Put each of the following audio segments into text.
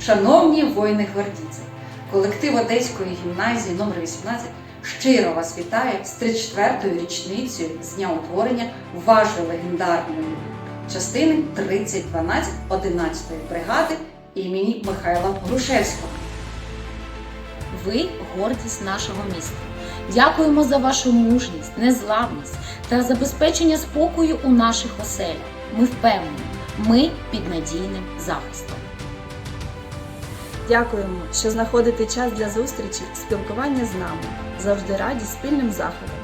Шановні воїни-гвардійці, колектив Одеської гімназії номер 18 щиро вас вітає з 34-ю річницею з дня утворення вашої легендарної частини 3012 11-ї бригади імені Михайла Грушевського. Ви гордість нашого міста. Дякуємо за вашу мужність, незламність та забезпечення спокою у наших оселях. Ми впевнені, ми під надійним захистом. Дякуємо, що знаходите час для зустрічі, спілкування з нами. Завжди раді спільним заходам.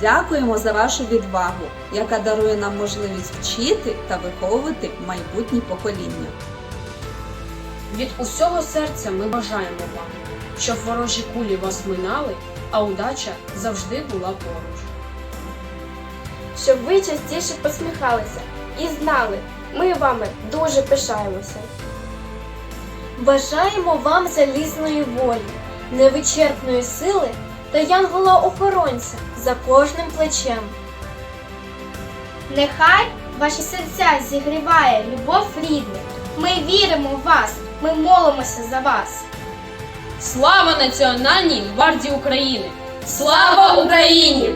Дякуємо за вашу відвагу, яка дарує нам можливість вчити та виховувати майбутні покоління. Від усього серця ми бажаємо вам, щоб ворожі кулі вас минали, а удача завжди була поруч. щоб ви частіше посміхалися і знали, ми вами дуже пишаємося. Бажаємо вам залізної волі, невичерпної сили та янгола-охоронця за кожним плечем. Нехай ваші серця зігріває любов рідних. Ми віримо в вас, ми молимося за вас. Слава Національній гвардії України! Слава Україні!